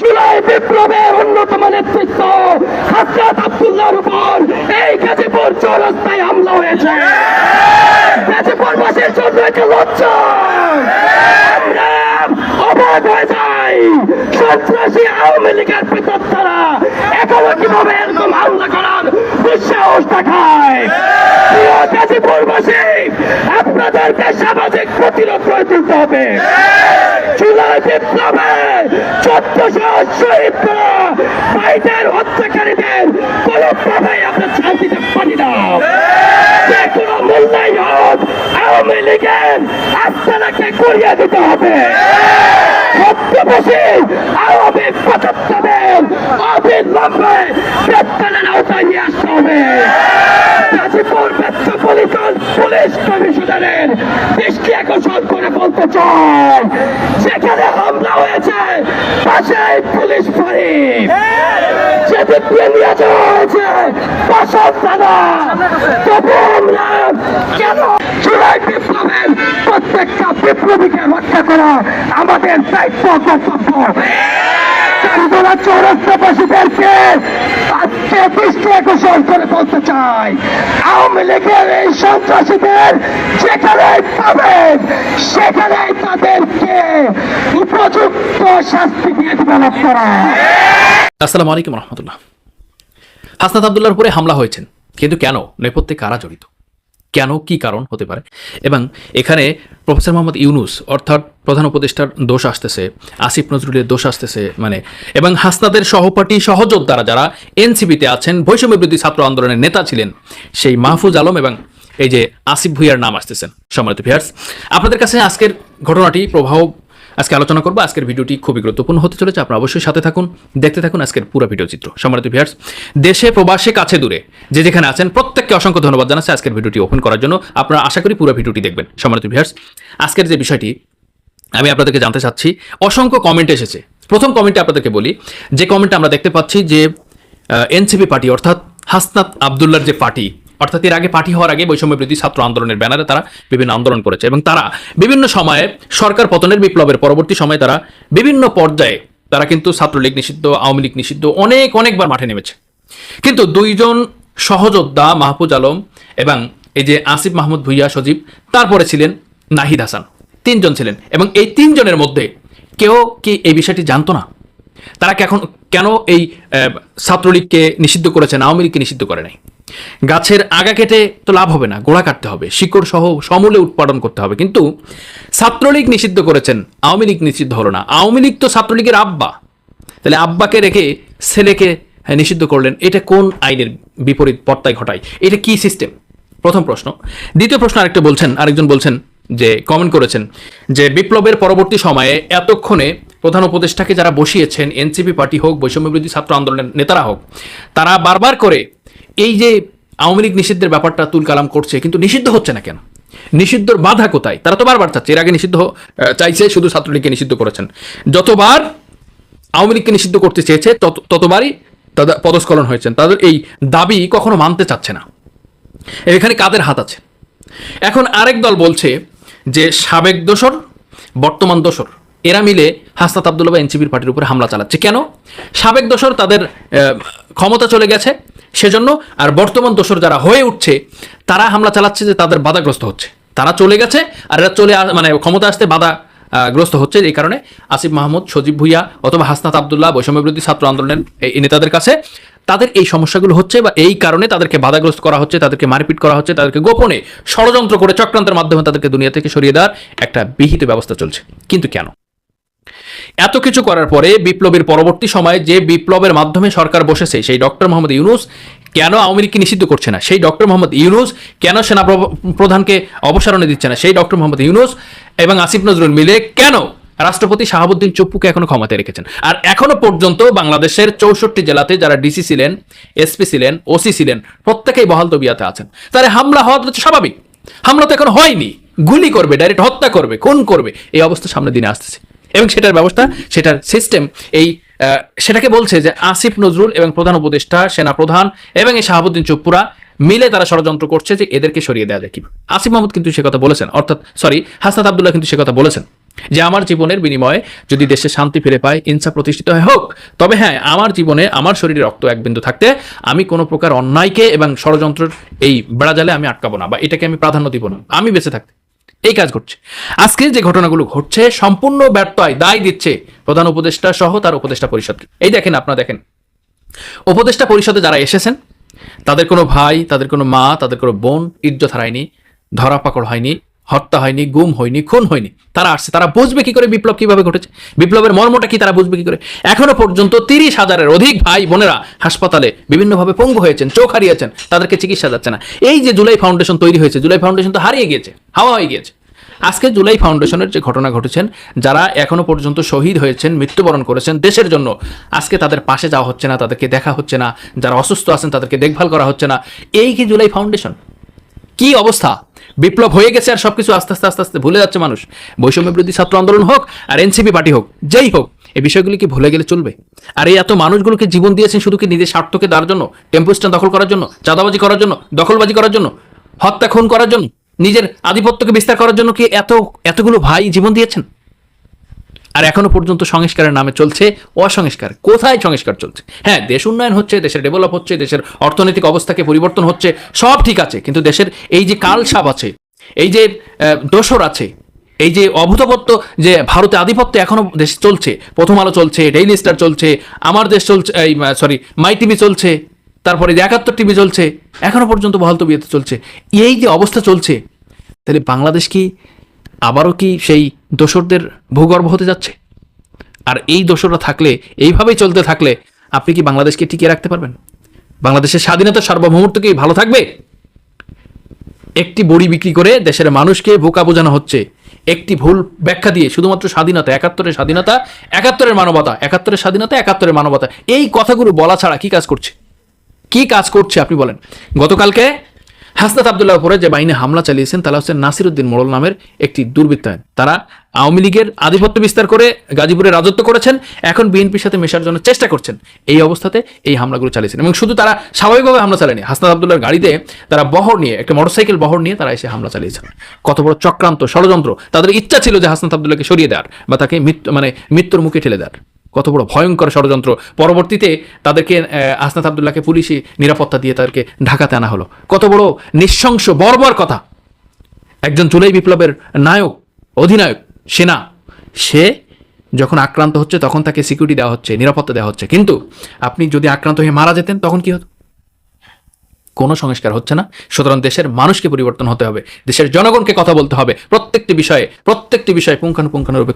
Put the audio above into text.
জুলাই বিপ্লবের অন্যতম নেতৃত্ব হাসরাত আব্দুল্লাহর উপর এই গাজীপুর চৌরাস্তায় হামলা হয়েছে। গাজীপুরবাসীর জন্য একটা লজ্জা। সন্ত্রাসী আওয়ামী লীগের পিতর তারা এখনও কীভাবে এরকম হামলা করার দুঃসাহস দেখায়? আপনাদেরকে সামাজিক প্রতিরোধ করে তুলতে হবে। জুলাই বিপ্লবে চোদ্দশো শহীদ করা ভাইদের হত্যাকারীদের কোনোভাবে আমরা ছাড় দিতে পারি না। যে কোনো মূল্যই হোক, আওয়ামী লীগের আস্থানাকে করিয়ে দিতে হবে। সত্যবাসী আওয়ামী পঁচাত্তরের অবিলম্বে গ্রেপ্তারের আওতায় নিয়ে হবে। গাজীপুর মেট্রোপলিটন পুলিশ কমিশনারের দৃষ্টি আকর্ষণ করে বলতে চাই সেখানে হামলা হয়েছে পাশে পুলিশ ফাঁড়ি তবু আমরা কেন? জুলাই বিপ্লবের প্রত্যেকটা বিপ্লবীকে রক্ষা করা আমাদের দায়িত্ব, কর্তব্য। আজকে করে আওয়ামী লীগের এই যেখানে সেখানে তাদেরকে উপযুক্ত শাস্তি দিয়ে দেবেন আপনারা। আসসালামু আলাইকুম রহমতুল্লাহ। হাসনাত আবদুল্লার উপরে হামলা হয়েছেন, কিন্তু কেন? নেপথ্যে কারা জড়িত? কেন, কি কারণ হতে পারে? এবং এখানে প্রফেসর মোহাম্মদ ইউনুস, অর্থাৎ প্রধান উপদেষ্টার দোষ আসতেছে, আসিফ নজরুলের দোষ আসতেছে মানে এবং হাসনাদের সহপাঠী সহযোদ্ধারা যারা এনসিপিতে আছেন, বৈষম্য বিরোধী ছাত্র আন্দোলনের নেতা ছিলেন, সেই মাহফুজ আলম এবং এই যে আসিফ ভুইয়ার নাম আসতেছেন, সম্মানিত ভিয়ার্স আপনাদের কাছে আজকের ঘটনাটি প্রভাব আজকে আলোচনা করব। আজকের ভিডিওটি খুবই গুরুত্বপূর্ণ হতে চলেছে। আপনারা অবশ্যই সাথে থাকুন, দেখতে থাকুন আজকের পুরো ভিডিও চিত্র। সম্মানিত ভিউয়ার্স দেশে, প্রবাসে, কাছে, দূরে যে যেখানে আছেন, প্রত্যেককে অসংখ্য ধন্যবাদ জানাচ্ছি আজকের ভিডিওটি ওপেন করার জন্য। আপনারা আশা করি পুরো ভিডিওটি দেখবেন। সম্মানিত ভিউয়ার্স আজকের যে বিষয়টি, আমি আপনাদেরকে জানতে চাচ্ছি, অসংখ্য কমেন্ট এসেছে। প্রথম কমেন্টে আপনাদেরকে বলি, যে কমেন্টে আমরা দেখতে পাচ্ছি যে এনসিপি পার্টি অর্থাৎ হাসনাত আবদুল্লার যে পার্টি অর্থাৎ এর আগে পার্টি হওয়ার আগে বৈষম্য বিরোধী ছাত্র আন্দোলনের ব্যানারে তারা বিভিন্ন আন্দোলন করেছে এবং তারা বিভিন্ন সময়ে সরকার পতনের বিপ্লবের পরবর্তী সময়ে তারা বিভিন্ন পর্যায়ে তারা কিন্তু ছাত্রলীগ নিষিদ্ধ, আওয়ামী লীগ নিষিদ্ধ অনেক, অনেকবার মাঠে নেমেছে। কিন্তু দুইজন সহযোদ্ধা মাহফুজ আলম এবং এই যে আসিফ মাহমুদ ভুইয়া সজীব, তারপরে ছিলেন নাহিদ হাসান। তিনজন ছিলেন এবং এই তিনজনের মধ্যে কেউ কি এই বিষয়টি জানতো না? তারা এখন কেন এই ছাত্রলীগকে নিষিদ্ধ করেছেন, আওয়ামী লীগকে নিষিদ্ধ করে নাই? গাছের আগা কেটে তো লাভ হবে না, গোড়া কাটতে হবে, শিকড় সহ সমূলে উৎপাদন করতে হবে। কিন্তু ছাত্রলীগ নিষিদ্ধ করেছেন, আওয়ামী লীগ নিষিদ্ধ হলো না। আওয়ামী লীগ তো ছাত্রলীগের আব্বা। তাহলে আব্বাকে রেখে ছেলেকে নিষিদ্ধ করলেন, এটা কোন আইনের বিপরীত পর্তায় ঘটায়? এটা কি সিস্টেম প্রথম প্রশ্ন। দ্বিতীয় প্রশ্ন আরেকটা বলছেন, আরেকজন বলছেন যে কমেন্ট করেছেন যে, বিপ্লবের পরবর্তী সময়ে এতক্ষণে প্রধান উপদেষ্টাকে যারা বসিয়েছেন, এনসিপি পার্টি হোক বৈষম্য বিরোধী ছাত্র আন্দোলনের নেতারা হোক, তারা বারবার করে এই যে আওয়ামী লীগ নিষিদ্ধের ব্যাপারটা তুল কালাম করছে, কিন্তু নিষিদ্ধ হচ্ছে না কেন? নিষিদ্ধর বাধা কোথায়? তারা তো বারবার চাচ্ছে, এর আগে নিষিদ্ধ চাইছে, শুধু ছাত্রলীগকে নিষিদ্ধ করেছেন। যতবার আওয়ামী লীগকে নিষিদ্ধ করতে চেয়েছে, তত ততবারই তাদের পদস্খলন হয়েছেন। তাদের এই দাবি কখনো মানতে চাচ্ছে না। এখানে কাদের হাত আছে? এখন আরেক দল বলছে যে সাবেক দোসর, বর্তমান দোসর, এরা মিলে হাসনাত আবদুল্লাহ এনসিপির পার্টির উপরে হামলা চালাচ্ছে। কেন? সাবেক দোসর তাদের ক্ষমতা চলে গেছে সেজন্য আর বর্তমান দোসর যারা হয়ে উঠছে, তারা হামলা চালাচ্ছে যে তাদের বাধাগ্রস্ত হচ্ছে। তারা চলে গেছে আর এরা চলে মানে ক্ষমতা আসতে বাধা গ্রস্ত হচ্ছে এই কারণে। আসিফ মাহমুদ, সজীব ভুইয়া অথবা হাসনাত আবদুল্লাহ, বৈষম্য বিরোধী ছাত্র আন্দোলনের এই নেতাদের কাছে, তাদের এই সমস্যাগুলো হচ্ছে বা এই কারণে তাদেরকে বাধাগ্রস্ত করা হচ্ছে, তাদেরকে মারপিট করা হচ্ছে, তাদেরকে গোপনে ষড়যন্ত্র করে চক্রান্তের মাধ্যমে তাদেরকে দুনিয়া থেকে সরিয়ে দেওয়ার একটা বিহিত ব্যবস্থা চলছে। কিন্তু কেন? এত কিছু করার পরে বিপ্লবের পরবর্তী সময়ে যে বিপ্লবের মাধ্যমে সরকার বসেছে, সেই ডক্টর মোহাম্মদ ইউনুস কেন আওয়ামী লীগকে নিষিদ্ধ করছে না? সেই ডক্টর মোহাম্মদ ইউনুস কেন সেনা প্রধানকে অবসরণে দিচ্ছে না? সেই ডক্টর মোহাম্মদ ইউনুস এবং আসিফ নজরুল মিলে কেন রাষ্ট্রপতি শাহাবুদ্দিন চুপ্পুকে এখনও ক্ষমতায় রেখেছেন? আর এখনও পর্যন্ত বাংলাদেশের চৌষট্টি জেলাতে যারা ডিসি ছিলেন, এসপি ছিলেন, ওসি ছিলেন, প্রত্যেকেই বহাল তবিয়াতে আছেন। তাহলে হামলা হওয়া তো স্বাভাবিক। হামলা তো এখন হয়নি। গুলি করবে ডাইরেক্ট হত্যা করবে, খুন করবে, এই অবস্থা সামনে দিনে আসতেছে। এবং সেটার ব্যবস্থা, সেটার সিস্টেম এই সেটাকে বলছে যে আসিফ নজরুল এবং প্রধান উপদেষ্টা, সেনা প্রধান এবং এই শাহাবুদ্দিন চুপ্পুরা মিলে তারা ষড়যন্ত্র করছে যে এদেরকে সরিয়ে দেওয়া যায় কি আসিফ মাহমুদ কিন্তু সে কথা বলেছেন, অর্থাৎ সরি হাসনাত আবদুল্লাহ কিন্তু সে কথা বলেছেন যে আমার জীবনের বিনিময়ে যদি দেশে শান্তি ফিরে পায় ইনসা প্রতিষ্ঠিত হয় হোক, তবে হ্যাঁ আমার জীবনে আমার শরীরে রক্ত এক বিন্দু থাকতে আমি কোনো প্রকার অন্যায়কে এবং ষড়যন্ত্রের এই বেড়াজালে আমি আটকাবো না বা এটাকে আমি প্রাধান্য দিব না, আমি বেঁচে থাকতে। এই কাজ ঘটছে। আজকে যে ঘটনাগুলো ঘটছে, সম্পূর্ণ ব্যর্থয় দায় দিচ্ছে প্রধান উপদেষ্টা সহ তার উপদেষ্টা পরিষদকে এই দেখেন আপনারা দেখেন। উপদেষ্টা পরিষদে যারা এসেছেন, তাদের কোনো ভাই, তাদের কোনো মা, তাদের কোনো বোন ইজ্জত হারায়নি, ধরা পাকড় হয়নি হত্যা হয়নি, গুম হয়নি, খুন হয়নি। তারা আসছে, তারা বুঝবে কি করে বিপ্লব কীভাবে ঘটেছে? বিপ্লবের মর্মটা কি তারা বুঝবে কি করে? এখনও পর্যন্ত তিরিশ হাজারের অধিক ভাই বোনেরা হাসপাতালে বিভিন্নভাবে পঙ্গু হয়েছেন, চোখ হারিয়েছেন, তাদেরকে চিকিৎসা যাচ্ছে না। এই যে জুলাই ফাউন্ডেশন তৈরি হয়েছে, জুলাই ফাউন্ডেশন তো হারিয়ে গিয়েছে, হাওয়া হয়ে গিয়েছে। আজকে জুলাই ফাউন্ডেশনের যে ঘটনা ঘটেছেন, যারা এখনও পর্যন্ত শহীদ হয়েছেন, মৃত্যুবরণ করেছেন দেশের জন্য, আজকে তাদের পাশে যাওয়া হচ্ছে না, তাদেরকে দেখা হচ্ছে না, যারা অসুস্থ আছেন তাদেরকে দেখভাল করা হচ্ছে না। এই কি জুলাই ফাউন্ডেশন? কি অবস্থা? বিপ্লব হয়ে গেছে আর সবকিছু আস্তে আস্তে আস্তে আস্তে ভুলে যাচ্ছে মানুষ। বৈষম্য বিরোধী ছাত্র আন্দোলন হোক আর এনসিপি পার্টি হোক, যেই হোক, এই বিষয়গুলি কি ভুলে গেলে চলবে? আর এই এত মানুষগুলোকে জীবন দিয়েছেন শুধু কি নিজের স্বার্থকে দেওয়ার জন্য টেম্পো স্ট্যান্ড দখল করার জন্য, চাঁদাবাজি করার জন্য, দখলবাজি করার জন্য, হত্যা, খুন করার জন্য, নিজের আধিপত্যকে বিস্তার করার জন্য কি এত, এতগুলো ভাই জীবন দিয়েছেন? আর এখনও পর্যন্ত সংস্কারের নামে চলছে অসংস্কার। কোথায় সংস্কার চলছে? হ্যাঁ দেশ উন্নয়ন হচ্ছে, দেশের ডেভেলপ হচ্ছে, দেশের অর্থনৈতিক অবস্থাকে পরিবর্তন হচ্ছে, সব ঠিক আছে। কিন্তু দেশের এই যে কালসাপ আছে, এই যে দোসর আছে, এই যে অভূতপত্য যে ভারতে আধিপত্য এখনও দেশ চলছে, প্রথম আলো চলছে ডেইলি স্টার চলছে, আমার দেশ চলছে, এই সরি মাই টিভি চলছে, তারপরে যে একাত্তর টিভি চলছে, এখনও পর্যন্ত বহাল তবিয়তে চলছে। এই যে অবস্থা চলছে, তাহলে বাংলাদেশ কি আবারও কি সেই দোসরদের ভূগর্ভ হতে যাচ্ছে? আর এই দোসররা থাকলে, এইভাবেই চলতে থাকলে, আপনি কি বাংলাদেশকে টিকিয়ে রাখতে পারবেন? বাংলাদেশের স্বাধীনতা সার্বভৌমত্ব কি ভালো থাকবে? একটি বড়ি বিক্রি করে দেশের মানুষকে বোকা বোঝানো হচ্ছে। একটি ভুল ব্যাখ্যা দিয়ে শুধুমাত্র স্বাধীনতা, একাত্তরের স্বাধীনতা, একাত্তরের মানবতা, একাত্তরের স্বাধীনতা, একাত্তরের মানবতা। এই কথাগুলো বলা ছাড়া কি কাজ করছে? কি কাজ করছে আপনি বলেন। গতকালকে হাসনাত আবদুল্লাহ উপরে যে বাহিনী হামলা চালিয়েছেন, তারা হচ্ছেন নাসিরুদ্দিন মোড়ল নামের একটি দুর্বৃত্তায়ন তারা আওয়ামী লীগের আধিপত্য বিস্তার করে গাজীপুরে রাজত্ব করেছেন, এখন বিএনপির সাথে মেশার জন্য চেষ্টা করছেন এই অবস্থাতে এই হামলাগুলো চালিয়েছেন। এবং শুধু তারা স্বাভাবিকভাবে হামলা চালায়নি, হাসনাত আবদুল্লাহর গাড়িতে তারা বহর নিয়ে, একটা মোটরসাইকেল বহর নিয়ে তারা এসে হামলা চালিয়েছেন। কত বড় চক্রান্ত, ষড়যন্ত্র। তাদের ইচ্ছা ছিল যে হাসনাত আবদুল্লাহকে সরিয়ে দেওয়ার বা তাকে মৃত্যু মানে মৃত্যুর মুখে ঠেলে দেওয়ার। কত বড় ভয়ঙ্কর ষড়যন্ত্র। পরবর্তীতে তাদেরকে আহ, আসনাত আবদুল্লাহকে পুলিশি নিরাপত্তা দিয়ে তাদেরকে ঢাকাতে আনা হলো। কত বড় নিঃশংস বর্বর কথা। একজন জুলাই বিপ্লবের নায়ক অধিনায়ক সেনা সে যখন আক্রান্ত হচ্ছে তখন তাকে সিকিউরিটি দেওয়া হচ্ছে নিরাপত্তা দেওয়া হচ্ছে। কিন্তু আপনি যদি আক্রান্ত হয়ে মারা যেতেন তখন কি হতো? কোনো সংস্কার হচ্ছে না। সুতরাং দেশের মানুষকে পরিবর্তন হতে হবে। দেশের জনগণকে কথা বলতে হবে। প্রত্যেকটি বিষয়ে প্রত্যেকটি বিষয়ে পুঙ্খানুপুঙ্খানুরূপে